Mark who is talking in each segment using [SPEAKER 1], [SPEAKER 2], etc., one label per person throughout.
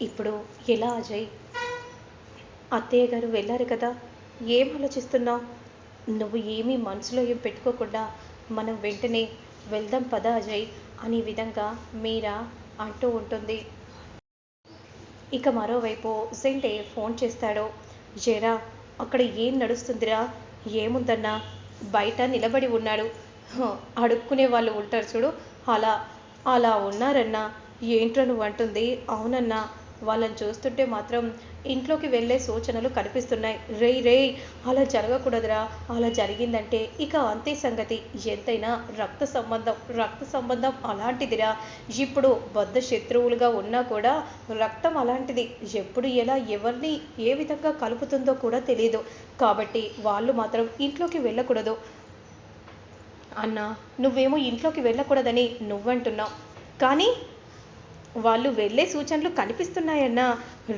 [SPEAKER 1] ఇప్పుడు ఎలా అజయ్? అత్తయ్య గారు వెళ్ళారు కదా ఏం ఆలోచిస్తున్నావు? నువ్వు ఏమీ మనసులో ఏం పెట్టుకోకుండా మనం వెంటనే వెళ్దాం పద అజయ్ అనే విధంగా మీరా అంటూ ఉంటుంది. ఇక మరోవైపు సెంటే ఫోన్ చేస్తాడు. జరా అక్కడ ఏం నడుస్తుందిరా? ఏముందన్నా? బయట నిలబడి ఉన్నాడు. అడుక్కునే వాళ్ళు ఉంటారు చూడు. అలా అలా ఉన్నారన్నా? ఏంట్రా నువ్వు అంటుంది. అవునన్నా వాళ్ళని చూస్తుంటే మాత్రం ఇంట్లోకి వెళ్ళే సూచనలు కనిపిస్తున్నాయి. రేయ్ రేయ్ అలా జరగకూడదురా అలా జరిగిందంటే ఇక అంతే సంగతి. ఎంతైనా రక్త సంబంధం రక్త సంబంధం అలాంటిదిరా. ఇప్పుడు బద్ద శత్రువులుగా ఉన్నా కూడా రక్తం అలాంటిది. ఎప్పుడు ఎలా ఎవరిని ఏ విధంగా కలుపుతుందో కూడా తెలియదు కాబట్టి వాళ్ళు మాత్రం ఇంట్లోకి వెళ్ళకూడదు. అన్నా నువ్వేమో ఇంట్లోకి వెళ్ళకూడదని నువ్వంటున్నావు. కానీ వాళ్ళు వెళ్ళే సూచనలు కనిపిస్తున్నాయన్నా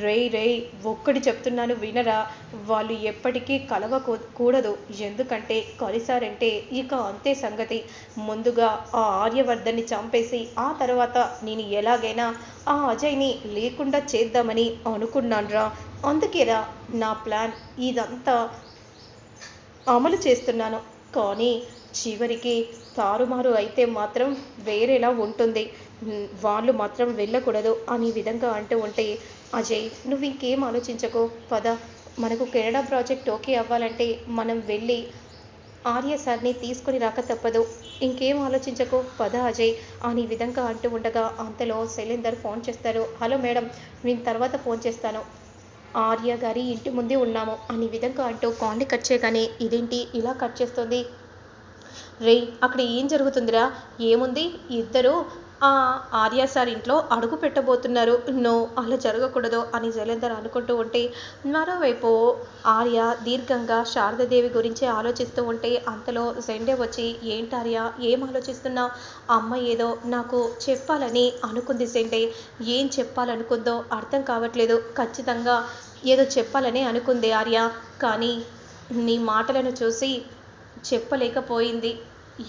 [SPEAKER 1] రేయ్ రేయ్ ఒక్కటి చెప్తున్నాను వినరా వాళ్ళు ఎప్పటికీ కలవకూ కూడదు. ఎందుకంటే కలిసారంటే ఇక అంతే సంగతి. ముందుగా ఆ ఆర్యవర్ధన్ని చంపేసి ఆ తర్వాత నేను ఎలాగైనా ఆ అజయ్ని లేకుండా చేద్దామని అనుకున్నానురా. అందుకేరా నా ప్లాన్ ఇదంతా అమలు చేస్తున్నాను. కానీ చివరికి తారుమారు అయితే మాత్రం వేరేలా ఉంటుంది. వాళ్ళు మాత్రం వెళ్ళకూడదు అనే విధంగా అంటూ ఉంటే అజయ్ నువ్వు ఇంకేం ఆలోచించకు పద. మనకు కెనడా ప్రాజెక్ట్ ఓకే అవ్వాలంటే మనం వెళ్ళి ఆర్య సార్ని తీసుకొని రాక తప్పదు. ఇంకేం ఆలోచించకు పద అజయ్ అని విధంగా అంటూ ఉండగా అంతలో శైలేందర్ ఫోన్ చేస్తారు. హలో మేడం నేను తర్వాత ఫోన్ చేస్తాను. ఆర్య గారి ఇంటి ముందే ఉన్నాము అని విధంగా అంటూ కాల్ని కట్ చేయగానే ఇదేంటి ఇలా కట్ చేస్తుంది? రే అక్కడ ఏం జరుగుతుందిరా? ఏముంది? ఇద్దరు ఆ ఆర్య సార్ ఇంట్లో అడుగు పెట్టబోతున్నారు. నో అలా జరగకూడదు అని జలేందర్ అనుకుంటూ ఉంటే మరోవైపు ఆర్య దీర్ఘంగా శారదాదేవి గురించి ఆలోచిస్తూ ఉంటే అంతలో జెండే వచ్చి ఏంటి ఆర్య? ఏం ఆలోచిస్తున్నావు అమ్మ ఏదో నాకు చెప్పాలని అనుకుంది జెండే ఏం చెప్పాలనుకుందో అర్థం కావట్లేదు. ఖచ్చితంగా ఏదో చెప్పాలని అనుకుంది ఆర్య. కానీ నీ మాటలను చూసి చెప్పలేకపోయింది.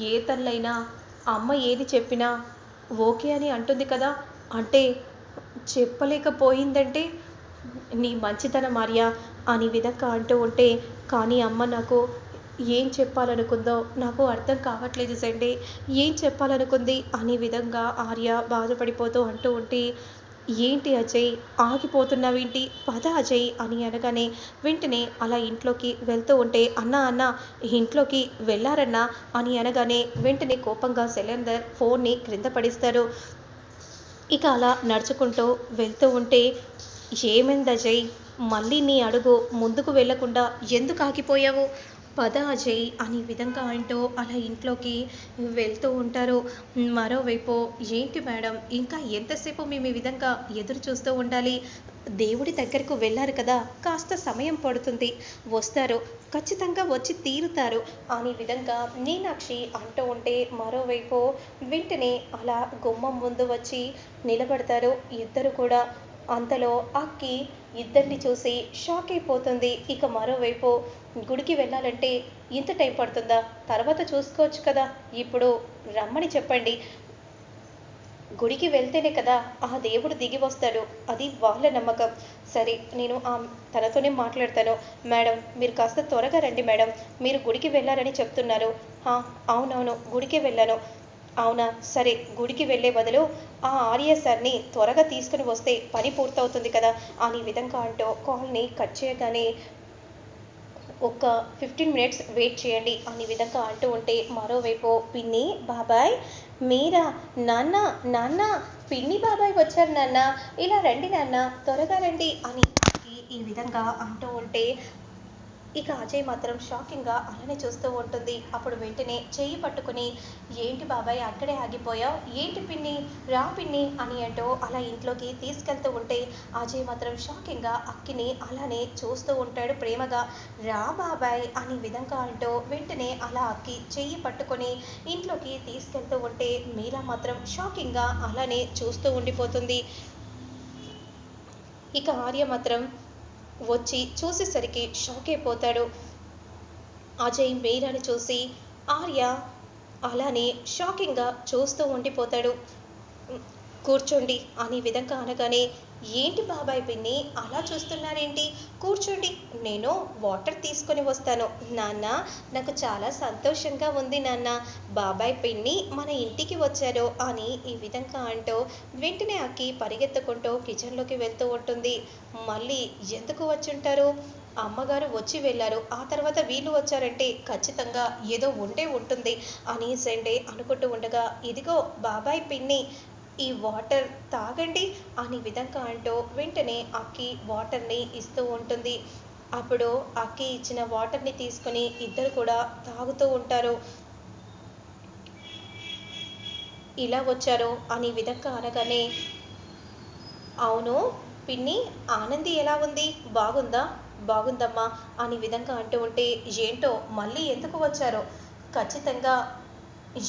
[SPEAKER 1] ఏ తల్లైనా అమ్మ ఏది చెప్పినా ఓకే అని అంటుంది కదా? అంటే చెప్పలేకపోయిందంటే నీ మంచితనం ఆర్య అని విధంగా అంటూ ఉంటే కానీ అమ్మ నాకు ఏం చెప్పాలనుకుందో నాకు అర్థం కావట్లేదు సండే. ఏం చెప్పాలనుకుంది? అనే విధంగా ఆర్య బాధపడిపోతూ అంటూ ఉంటే ఏంటి అజయ్? ఆగిపోతున్నావేంటి? పద అజయ్ అని అనగానే వెంటనే అలా ఇంట్లోకి వెళ్తూ ఉంటే అన్న అన్న ఇంట్లోకి వెళ్ళారన్నా అని అనగానే వెంటనే కోపంగా సిలిండర్ ఫోన్ని క్రింద పడిస్తారు. ఇక అలా నడుచుకుంటూ వెళ్తూ ఉంటే ఏమైంది అజయ్? మళ్ళీ నీ అడుగు ముందుకు వెళ్ళకుండా ఎందుకు ఆగిపోయావు? పద అజయ్ అనే విధంగా అంటూ అలా ఇంట్లోకి వెళ్తూ ఉంటారు. మరోవైపు ఏంటి మేడం? ఇంకా ఎంతసేపు మేము ఈ విధంగా ఎదురు చూస్తూ ఉండాలి? దేవుడి దగ్గరకు వెళ్ళారు కదా కాస్త సమయం పడుతుంది. వస్తారు. ఖచ్చితంగా వచ్చి తీరుతారు అనే విధంగా మీనాక్షి అంటూ ఉంటే మరోవైపు వెంటనే అలా గుమ్మం ముందు వచ్చి నిలబడతారు. ఇద్దరు కూడా అంతలో అక్కి ఇద్దరిని చూసి షాక్ అయిపోతుంది. ఇక మరోవైపు గుడికి వెళ్ళాలంటే ఇంత టైం పడుతుందా? తర్వాత చూసుకోవచ్చు కదా. ఇప్పుడు రమ్మని చెప్పండి. గుడికి వెళ్తేనే కదా ఆ దేవుడు దిగి వస్తాడు. అది వాళ్ళ నమ్మకం. సరే నేను ఆ తనతోనే మాట్లాడతాను. మేడం మీరు కాస్త త్వరగా రండి మేడం. మీరు గుడికి వెళ్ళారని చెప్తున్నారు. అవునవును గుడికి వెళ్ళాను. అవునా? సరే గుడికి వెళ్ళే బదులు ఆ ఆర్య సార్ని త్వరగా తీసుకుని వస్తే పని పూర్తవుతుంది కదా? అని విధంగా అంటూ కాల్ని కట్ చేయగానే ఒక ఫిఫ్టీన్ మినిట్స్ వెయిట్ చేయండి అనే విధంగా అంటూ ఉంటే మరోవైపు పిన్ని బాబాయ్ మీరా నాన్న నాన్న పిన్ని బాబాయ్ వచ్చారు నాన్న. ఇలా రండి నాన్న త్వరగా రండి అని ఈ విధంగా అంటూ ఉంటే ఇక అజయ్ మాత్రం షాకింగ్గా అలానే చూస్తూ ఉంటుంది. అప్పుడు వెంటనే చెయ్యి పట్టుకుని ఏంటి బాబాయ్ అక్కడే ఆగిపోయావు? ఏంటి పిన్ని? రా పిన్ని! అని అంటూ అలా ఇంట్లోకి తీసుకెళ్తూ ఉంటే అజయ్ మాత్రం షాకింగ్గా అక్కిని అలానే చూస్తూ ఉంటాడు ప్రేమగా. రా బాబాయ్! అని విధంగా అంటూ వెంటనే అలా అక్కి చెయ్యి పట్టుకొని ఇంట్లోకి తీసుకెళ్తూ ఉంటే మీలా మాత్రం షాకింగ్గా అలానే చూస్తూ ఉండిపోతుంది. ఇక ఆర్య మాత్రం వచ్చి చూసేసరికి షాక్ అయిపోతాడు. అజయ్ మీరాని చూసి ఆర్య అలానే షాకింగ్గా చూస్తూ ఉండిపోతాడు. కూర్చోండి అనే విధంగా అనగానే ఏంటి బాబాయ్ పిన్ని? అలా చూస్తున్నారేంటి? కూర్చోండి. నేను వాటర్ తీసుకొని వస్తాను. నాన్న నాకు చాలా సంతోషంగా ఉంది నాన్న. బాబాయ్ పిన్ని మన ఇంటికి వచ్చారు అని ఈ విధంగా అంటూ వెంటనే అక్కి పరిగెత్తుకుంటూ కిచెన్లోకి వెళ్తూ ఉంటుంది. మళ్ళీ ఎందుకు వచ్చుంటారు? అమ్మగారు వచ్చి వెళ్ళారు. ఆ తర్వాత వీళ్ళు వచ్చారంటే ఖచ్చితంగా ఏదో ఉండే ఉంటుంది అని సండే అనుకుంటూ ఉండగా ఇదిగో బాబాయ్ పిన్ని ఈ వాటర్ తాగండి అని విధంగా అంటూ వెంటనే అక్కి వాటర్ని ఇస్తూ ఉంటుంది. అప్పుడు అక్కి ఇచ్చిన వాటర్ని తీసుకొని ఇద్దరు కూడా తాగుతూ ఉంటారు. ఇలా వచ్చారు అని విధంగా అనగానే అవును పిన్ని ఆనంది ఎలా ఉంది? బాగుందా? బాగుందమ్మా అని విధంగా అంటూ ఉంటే ఏంటో మళ్ళీ ఎందుకు వచ్చారో? ఖచ్చితంగా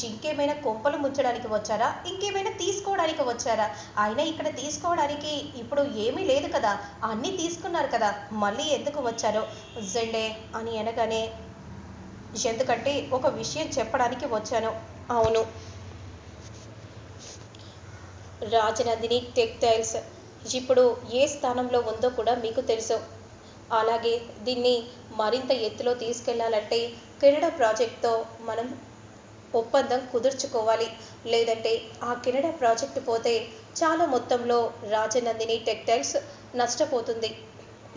[SPEAKER 1] ఇంకేమైనా కొంపలు ముంచడానికి వచ్చారా? ఇంకేమైనా తీసుకోవడానికి వచ్చారా? అయినా ఇక్కడ తీసుకోవడానికి ఇప్పుడు ఏమీ లేదు కదా. అన్నీ తీసుకున్నారు కదా. మళ్ళీ ఎందుకు వచ్చారో? జెండే అని అనగానే ఎందుకంటే ఒక విషయం చెప్పడానికి వచ్చాను. అవును. రాజనందిని టెక్టైల్స్ ఇప్పుడు ఏ స్థానంలో ఉందో కూడా మీకు తెలుసు. అలాగే దీన్ని మరింత ఎత్తులో తీసుకెళ్ళాలంటే కెనడా ప్రాజెక్ట్తో మనం ఒప్పందం కుదుర్చుకోవాలి. లేదంటే ఆ కెనడా ప్రాజెక్టు పోతే చాలా మొత్తంలో రాజనందిని టెక్టైల్స్ నష్టపోతుంది.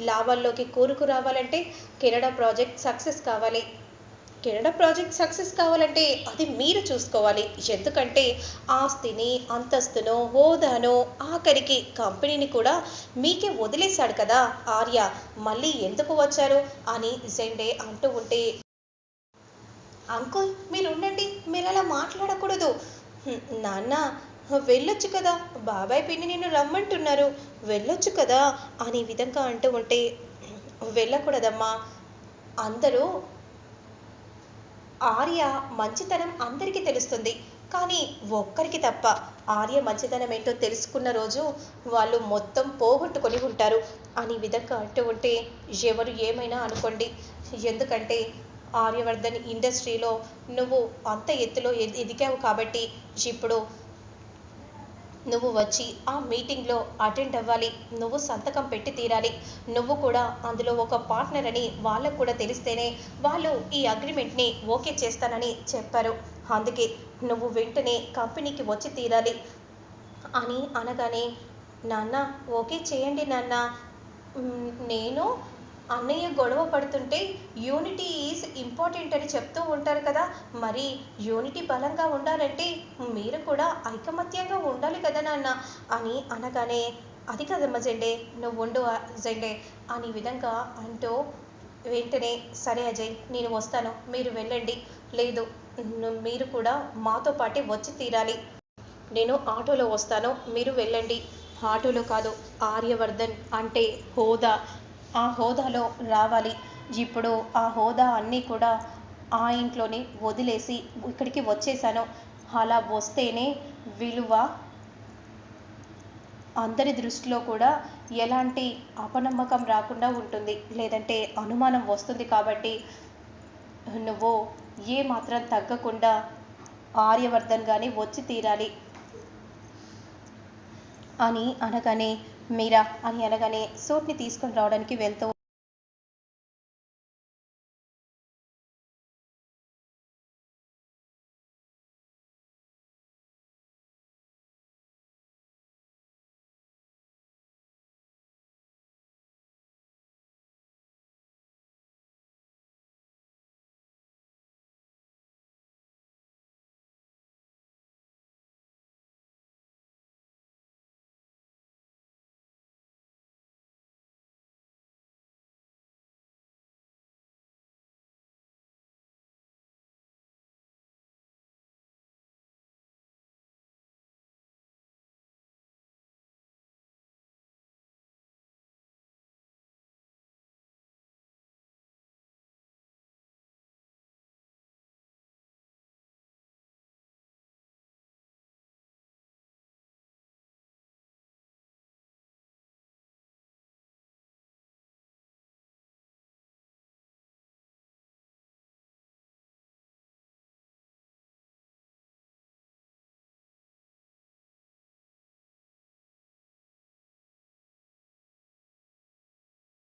[SPEAKER 1] లాభాల్లోకి కూరుకు రావాలంటే కెనడా ప్రాజెక్ట్ సక్సెస్ కావాలి. కెనడా ప్రాజెక్ట్ సక్సెస్ కావాలంటే అది మీరు చూసుకోవాలి. ఎందుకంటే ఆస్తిని అంతస్తును హోదాను ఆఖరికి కంపెనీని కూడా మీకే వదిలేశాడు కదా ఆర్య. మళ్ళీ ఎందుకు వచ్చారు అని జెండే అంటూ ఉంటే అంకుల్ మీరు ఉండండి మీరు అలా మాట్లాడకూడదు నాన్న వెళ్ళొచ్చు కదా. బాబాయ్ పిన్ని నిన్ను రమ్మంటున్నారు. వెళ్ళొచ్చు కదా అని విధంగా అంటూ ఉంటే వెళ్ళకూడదమ్మా. అందరూ ఆర్య మంచితనం అందరికీ తెలుస్తుంది. కానీ ఒక్కరికి తప్ప ఆర్య మంచితనం ఏంటో తెలుసుకున్న రోజు వాళ్ళు మొత్తం పోగొట్టుకొని ఉంటారు అని విధంగా అంటూ ఉంటే ఎవరు ఏమైనా అనుకోండి. ఎందుకంటే ఆర్యవర్ధన్ ఇండస్ట్రీలో నువ్వు అంత ఎత్తులో ఎది- ఎదిగావు కాబట్టి ఇప్పుడు నువ్వు వచ్చి ఆ మీటింగ్లో అటెండ్ అవ్వాలి. నువ్వు సంతకం పెట్టి తీరాలి. నువ్వు కూడా అందులో ఒక పార్ట్నర్ అని వాళ్ళకు కూడా తెలిస్తేనే వాళ్ళు ఈ అగ్రిమెంట్ని ఓకే చేస్తానని చెప్పారు. అందుకే నువ్వు వెంటనే కంపెనీకి వచ్చి తీరాలి అని అనగానే నాన్న ఓకే చేయండి నాన్న. నేను అన్నయ్య గొడవ పడుతుంటే యూనిటీ ఈజ్ ఇంపార్టెంట్ అని చెప్తూ ఉంటారు కదా. మరి యూనిటీ బలంగా ఉండాలంటే మీరు కూడా ఐకమత్యంగా ఉండాలి కదా నాన్న అని అనగానే అది కదమ్మ జెండే నువ్వు ఉండు జెండే అని విధంగా అంటూ వెంటనే సరే అజయ్ నేను వస్తాను మీరు వెళ్ళండి. లేదు మీరు కూడా మాతో పాటే వచ్చి తీరాలి. నేను ఆటోలో వస్తాను మీరు వెళ్ళండి. ఆటోలో కాదు ఆర్యవర్ధన్ అంటే హోదా. ఆ హోదాలో రావాలి. ఇప్పుడు ఆ హోదా అన్నీ కూడా ఆ ఇంట్లోనే వదిలేసి ఇక్కడికి వచ్చేసాను. అలా వస్తేనే విలువ అందరి దృష్టిలో కూడా ఎలాంటి అపనమ్మకం రాకుండా ఉంటుంది. లేదంటే అనుమానం వస్తుంది కాబట్టి నువ్వు ఏ మాత్రం తగ్గకుండా ఆర్యవర్ధన్ కానీ వచ్చి తీరాలి అని అనగానే మీరా అని అనగానే సూట్ని తీసుకొని రావడానికి వెళ్తూ